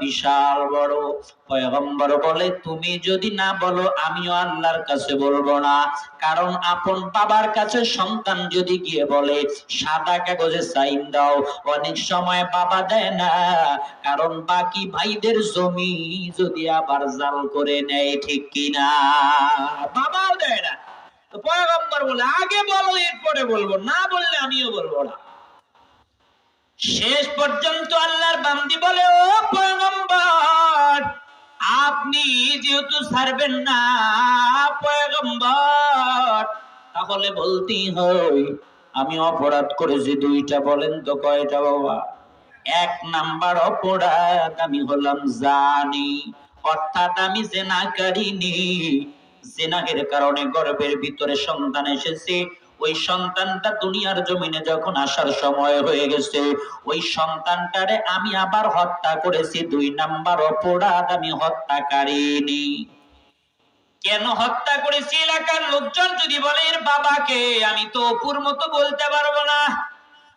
বিশাল বড়। পয়গম্বর বলে, তুমি যদি না বলো, আমিও আল্লাহর কাছে বলব না। কারণ আপন বাবার কাছে সন্তান যদি গিয়ে বলে, সাদা কাগজে সাইন দাও, অনেক সময় বাবা দেয় না। কারণ বাকি ভাইদের জমি যদি আবার জাল করে নেয়, ঠিক কিনা বাবাও দেয় না। পয়গম্বর বলে, আগে বলো, এরপরে বলব, না বললে আমিও বলব না। শেষ পর্যন্ত আল্লাহর বান্দি বলে, ও পয়গম্বর, আপনি যেহেতু ছাড়বেন না, পয়গম্বর, তাহলে বলতেই হয়, আমি অপরাধ করেছি দুইটা, বলেন তো কয়টা বাবা? এক নাম্বার অপরাধ, আমি হলাম জানি, অর্থাৎ আমি জেনা করিনি জেনাহের কারণে গর্ভের ভিতরে সন্তান এসেছে ওই সন্তানটা দুনিয়ার জমিনে যখন আসার সময় হয়ে গেছে, ওই সন্তানটারে আমি আবার হত্যা করেছি, দুই নাম্বার অপরাধ আমি হত্যাকারিনী কেন হত্যা করেছি? এলাকার লোকজন যদি বলে, এর বাবাকে আমি তো অপুর মতো বলতে পারব না,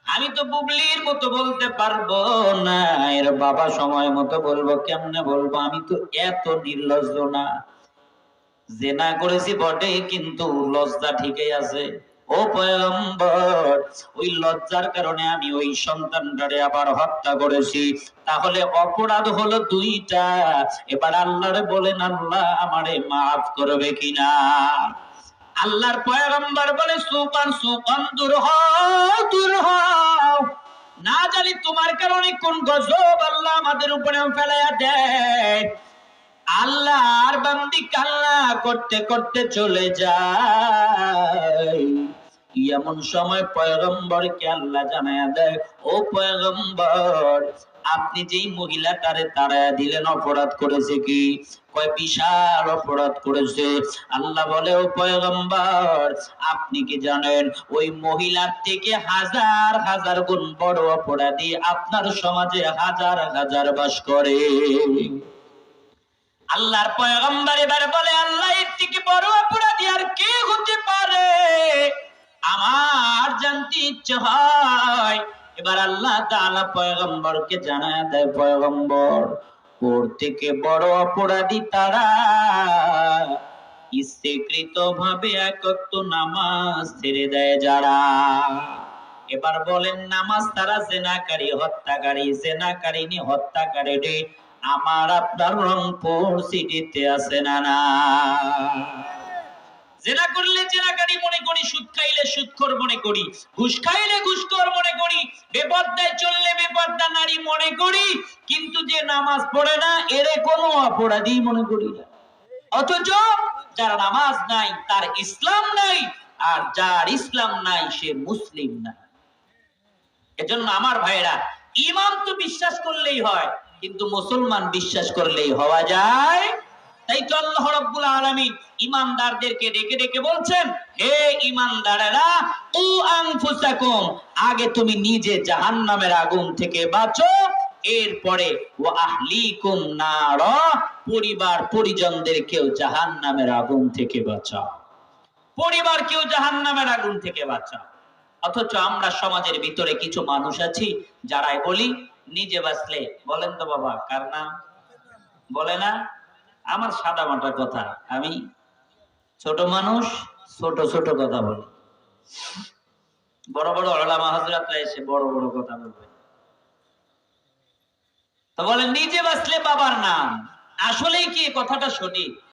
আমি তো বুবলির মতো বলতে পারব না, এর বাবা সময় মতো বলব, কেমনে বলব? আমি তো এত নির্লজ্জ না। জেনা করেছি বটে, কিন্তু লজ্জা ঠিকই আছে। ও পয়গম্বর, ওই লজ্জার কারণে আমি ওই সন্তানটারে আবার হত্যা করেছি। তাহলে অপরাধ হলো দুইটা। এবার আল্লাহরে বলেন, আল্লাহ আমারে মাফ করবে কিনা? আল্লাহর পয়গম্বর বলে, সুপান সুপান, দূর হও দূর হও। না জানি তোমার কারণে কোন গজব আল্লাহ আমাদের উপরে ফেলাইয়া দেয়। আল্লাহর বান্দি কাল্লা করতে করতে চলে যায়। এমন সময় পয়গম্বরকে আল্লাহ জানায়া দেয়, ও পয়গম্বর, আপনি যেই মহিলাটারে তাড়ায়া দিলেন, অপরাধ করেছে কি? কয়, বিশাল অপরাধ করেছে। আল্লাহ বলে, ও পয়গম্বর, আপনি কি জানেন, ওই মহিলার থেকে হাজার হাজার গুণ বড় অপরাধী আপনার সমাজে হাজার হাজার বাস করে। আল্লাহর পয়গম্বর এবার বলে, আল্লাহ, এর থেকে বড় অপরাধী আর কে হতে পারে? আমার জানতে ইচ্ছে হয়, এবার আল্লাহ তাআলা পয়গম্বরকে জানায় দেয়, পয়গম্বর, ওর থেকে বড় অপরাধী তারা? ইচ্ছেকৃত ভাবে একত্ব নামাজ ছেড়ে দেয় যারা? এবার বলেন, নামাজ তারা জেনাকারী, হত্যাকারী জেনাকারিনী হত্যাকারী রে, আমার আপনার রংপুর সিটিতে আছে না না জেনা করলে জেনাকারী মনে করি সুদ খাইলে সুদখোর মনে করি। ঘুষ খাইলে ঘুষখোর মনে করি। বেপর্দায় চললে বেপর্দা নারী মনে করি। কিন্তু যে নামাজ পড়ে না, এরে কোনো অপরাধী মনে করি না। অথচ যার নামাজ নাই, তার ইসলাম নাই, আর যার ইসলাম নাই, সে মুসলিম না। এজন্য আমার ভাইরা ইমাম তো বিশ্বাস করলেই হয়, কিন্তু মুসলমান বিশ্বাস করলেই হওয়া যায় তাই তো আল্লাহ রাব্বুল আলামিন ইমানদারদেরকে ডেকে ডেকে বলছেন, হে ইমানদারেরা উ আনফুসাকুম, আগে তুমি নিজে জাহান্নামের আগুন থেকে বাঁচো, এরপরে ও আহলিকুম নার, পরিবার পরিজনদেরকেও জাহান্নামের আগুন থেকে বাঁচাও। পরিবারকেও জাহান্নামের আগুন থেকে বাঁচাও। অথচ আমরা সমাজের ভিতরে কিছু মানুষ আছি, যারাই বলি, নিজে বাঁচলে, বলেন তো বাবা, কার নাম? বলে না? আমার সাদা মাটা কথা। আমি ছোট মানুষ, ছোট ছোট কথা বলি। বড় বড় আলামা হাজরাতরা এসে বড় বড় কথা বলবে। তো বলেন নিজে বাঁচলে বাবার নাম। আসলেই কি কথাটা সঠিক?